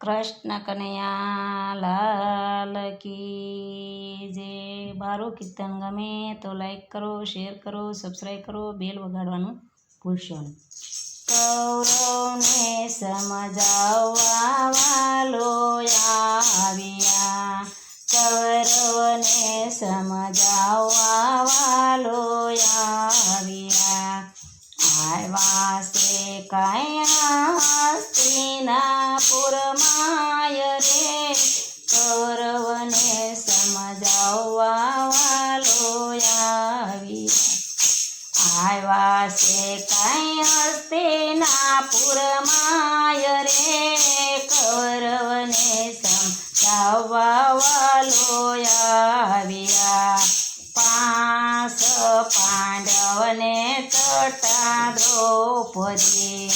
કૃષ્ણ કનૈયા લાલ કી જે મારું કીર્તન ગમે તો લાઈક કરો શેર કરો સબસ્ક્રાઈબ કરો બેલ વગાડવાનું ભૂલશો નહીં કૌરવને સમજાવવા વાલો આવ્યા કૌરવને સમજાવવા વાલો આવ્યા આવ્યા છે કયા સમજાવવા વાલો આવ્યા આવ્યા છે કઈ હસ્તિના પુરમાય રે કૌરવને સમજાવવા વાલો આવ્યા. પાંચ પાંડવને તટા દ્રૌપદી.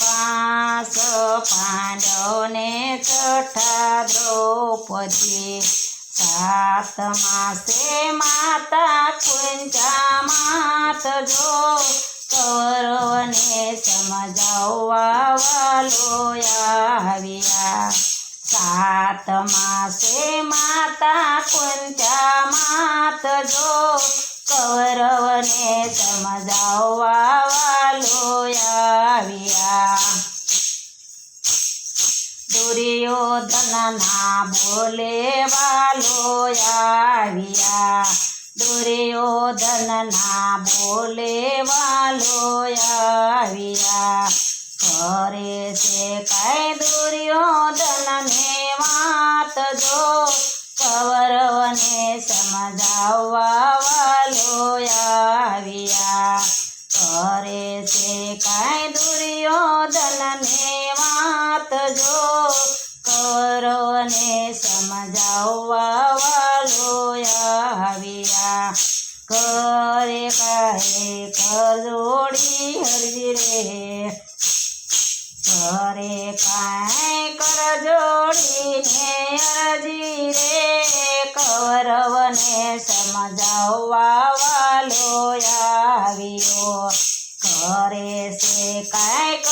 પાંચ પાંડવને તટા દ્રૌપદી. સાત માસે માતા કુંજા માત જો કૌરવને સમજાવવા વાલો આવ્યા. સાત માસે માતા કુંજા માત જો કૌરવને સમજાવવા વાલો આવ્યા. દુર્યોધનના બોલે વાલો આવ્યા. દુર્યોધનના બોલે વાલો આવ્યા. કરે છે કઈ દુર્યોધનને વાત જો કૌરવને સમજાવવા વાલો આવ્યા કરે કહે કર જોડી હરજી રે ઘરે કાંઈ કર જોડીને અરજી રે કૌરવને સમજાવવા વાલો આવ્યો ઘરે છે કાંઈ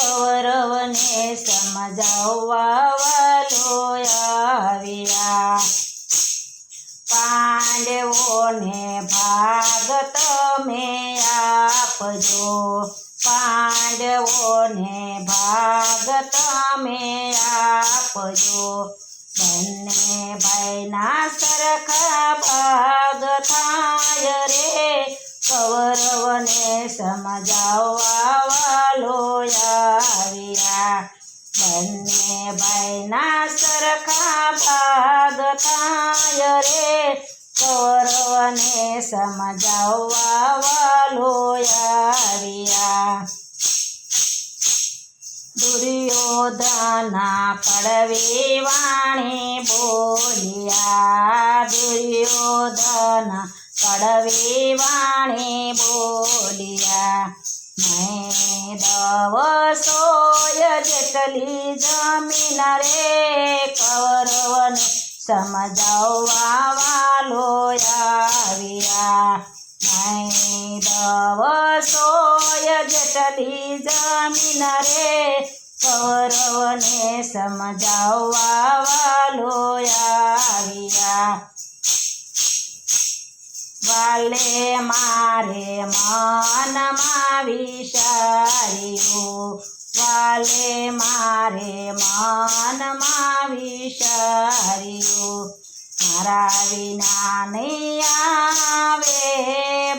કૌરવને સમજાવવા વાલો આવ્યા પાંડવોને ભાગ તમે આપજો પાંડવોને ભાગ તમે આપજો બંને ભાઈના સરખા સમજાવવા વાલો આવ્યા દુર્યોધના પડવે વાણી બોલ્યા. દુર્યોધના પડવે વાણી બોલ્યા. મેં દવસોય જેટલી જમીન રે કૌરવને સમજાવવા વાલો આવ્યા મેં દવસોય જેટલી જમીન રે કૌરવને સમજાવવા વાલો આવ્યા વાલે મારે મનમાં વિચાર્યું વાલે મારે મનમાં વિચાર્યું મારા વિના નહીં આવે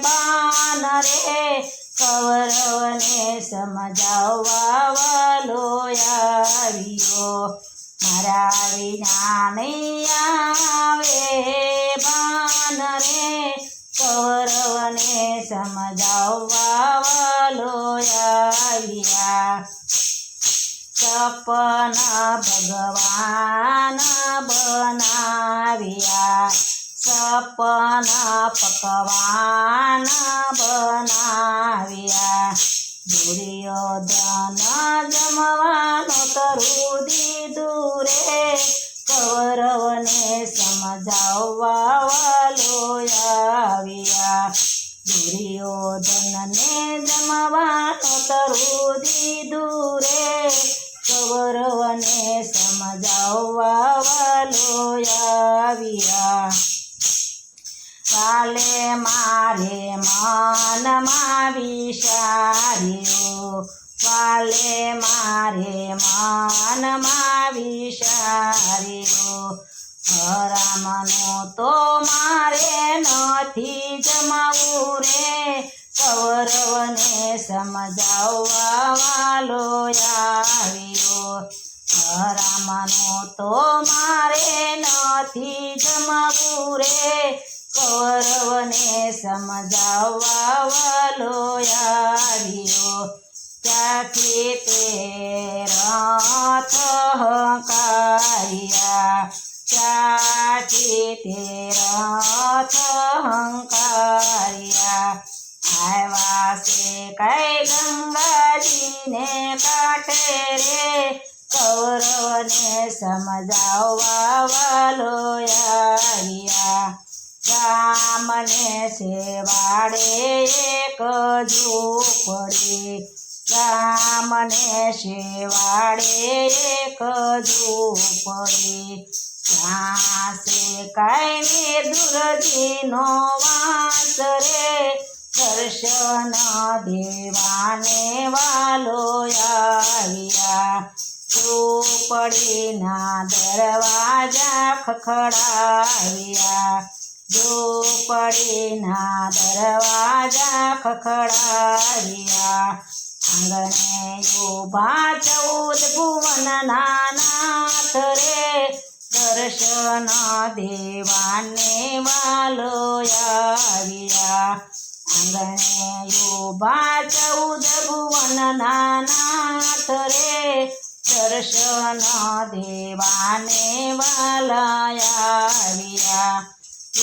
બાન રે. કૌરવને સમજાવવા વાલો આવ્યો મારા વિના નહીં આવે બાન રે. કૌરવને સમજાવવા વાલો આવ્યા સપન ભગવાન બનાવ્યા સપના પકવાન બનાવ્યા દુર્યોધન જમવાનો તરુ દીધું રે કૌરવને સમજાવવા વાલો આવ્યા દુર્યોધનને જમવાનો તરું દીધું રે કૌરવને સમજાવવા વાલો આવ્યા કાલે મારે માનમાં વિચાર્યો કાલે મારે માનમાં વિચાર્યો હરામનો તો મારે નથી જમાવું રે કૌરવને સમજાવવા વાલો આવ્યો. રામનો તો મારે નથી જમવું રે. કૌરવને સમજાવવા વાલો આવ્યો. ત્યાંથી તે રથ હંકાર્યા. ત્યાંથી તે રથ ગંગાજીને કાટે રે કૌરવને સમજાવવા વાલો આવ્યા રામને સેવાડે એક ઝૂપડી રામને સેવાડે એક ઝૂપડી ત્યાં છે કાંઈ દુરજીનો વાસ રે દર્શન દેવાને વાલો આવ્યા ઝૂંપડીના દરવાજા ખખડાવ્યા ઝૂંપડીના દરવાજા ખખડાવ્યા આંગણે ઊભા ચૌદ ભુવનના નાથ રે દર્શન દેવાને વાલો આવ્યા આંગણે ઊભા ચૌદ ભુવનના નાથ રે દર્શન દેવાને વાલા આવ્યા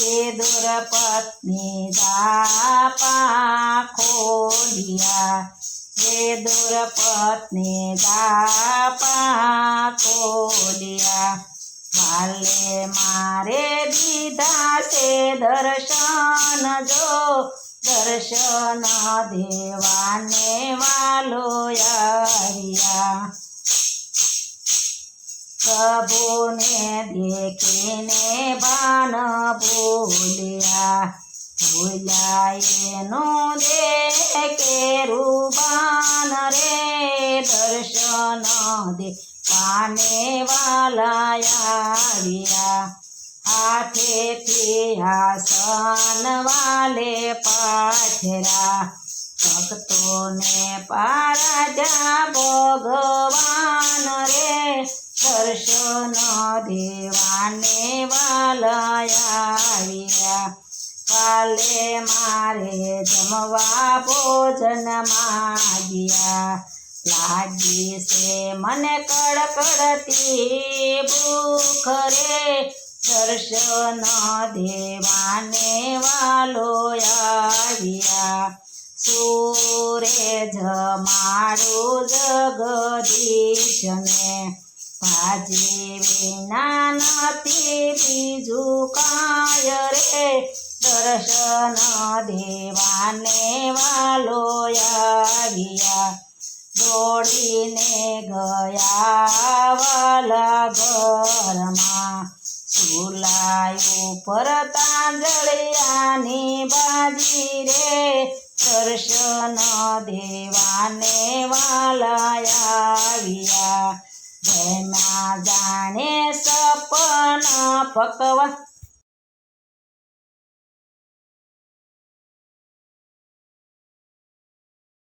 એ દુરપત્ની દાપા ખોલિયા હે દુરપત્ની દાપા ખોલિયા વાલે મારે દીધા છે દર્શન દેવાને વાલો આવ્યા પ્રભુને દેખીને બાન બોલ્યા, ભૂલ્યા એનો દેખે રૂબાન રે દર્શન દે પાને વાલા આવ્યા હાથેથી આસન વાલે પાથરા ભક્તોને પારાજા ભગવાન રે દર્શન દેવાને વાલયા કાલે મારે જમવા ભોજન માગ્યા. લાગી છે મને કડકડતી ભૂખ રે. દર્શન દેવાને વાલો આવ્યા. સૂરે જમાડું જગદીશને ભાજી વિના નથી બીજું કાય રે. દર્શન દેવાને વાલો આવ્યા. દોડીને ગયા વાલા ઘરમાં. સુલાયું પર તાંજળિયાની બાજી રે દર્શન દેવાને વાલાયા જેના જાણે સપના પકવા